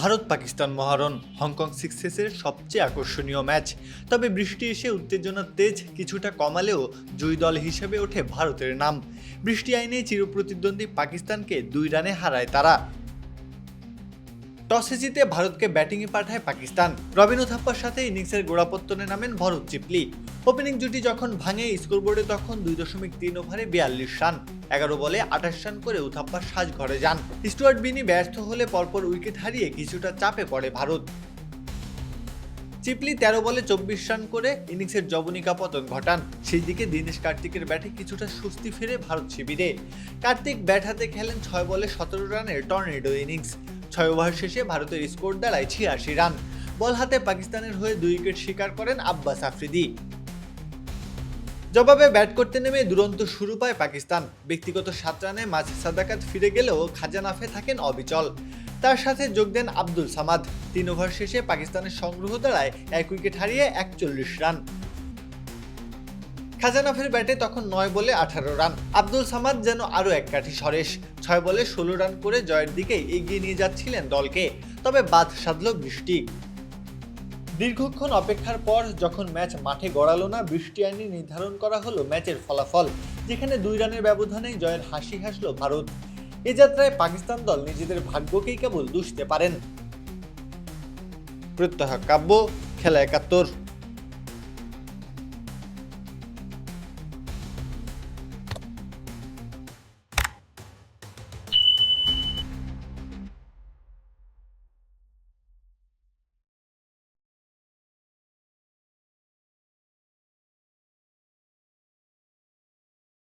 ভারত পাকিস্তান মহারণ হংকং সিক্সেসের সবচেয়ে আকর্ষণীয় ম্যাচ। তবে বৃষ্টি এসে উত্তেজনার তেজ কিছুটা কমালেও জয়ী দল হিসেবে ওঠে ভারতের নাম। বৃষ্টি আইনে চিরপ্রতিদ্বন্দ্বী পাকিস্তানকে দুই রানে হারায় তারা। টসে জিতে ভারতকে ব্যাটিংয়ে পাঠায় পাকিস্তান। রবিন থাপ্পার সাথে ইনিংসের গোড়াপত্তনে নামেন ভরত চিপলি। ওপেনিং জুটি যখন ভাঙে, স্কোরবোর্ডে তখন দুই দশমিক তিন ওভারে বিয়াল্লিশ রান। এগারো বলে আঠাশ রান করে উথাপ্পার সাজ ঘরে যান। স্টুয়ার্ট বিনি ব্যর্থ হলে পরপর উইকেট হারিয়ে কিছুটা চাপে পড়ে ভারত। চিপলি তেরো বলে চব্বিশ রান করে ইনিংসের জবনিকা পতন ঘটান। সেই দিকে দীনেশ কার্তিকের ব্যাটে কিছুটা স্বস্তি ফিরে ভারত শিবিরে। কার্তিক ব্যাট হাতে খেলেন ছয় বলে সতেরো রানের টর্নেডো ইনিংস। ছয় ওভার শেষে ভারতের স্কোর দাঁড়ায় ছিয়াশি রান। বল হাতে পাকিস্তানের হয়ে দুই উইকেট শিকার করেন আব্বাস আফ্রিদি। জবাবে ব্যাট করতে নেমে দুরন্ত শুরু পায় পাকিস্তান। ব্যক্তিগত সাত রানে মাঝে সাদাকাত ফিরে গেলেও খাজানাফে থাকেন অবিচল। তার সাথে যোগ দেন আব্দুল সামাদ। তিন ওভার শেষে পাকিস্তানের সংগ্রহ দাঁড়ায় এক উইকেট হারিয়ে একচল্লিশ রান। খাজানাফের ব্যাটে তখন নয় বলে আঠারো রান। আব্দুল সামাদ যেন আরও এক কাঠি সরেশ। ছয় বলে ষোলো রান করে জয়ের দিকে এগিয়ে নিয়ে যাচ্ছিলেন দলকে। তবে বাদ সাধল বৃষ্টি। দীর্ঘক্ষণ অপেক্ষার পর যখন ম্যাচ মাঠে গড়ালো না, বৃষ্টি আইনে নির্ধারণ করা হলো ম্যাচের ফলাফল। যেখানে দুই রানের ব্যবধানেই জয়ের হাসি হাসলো ভারত। এ যাত্রায় পাকিস্তান দল নিজেদের ভাগ্যকেই কেবল দুষতে পারেন। প্রত্যহ কাব্য, খেলা একাত্তর।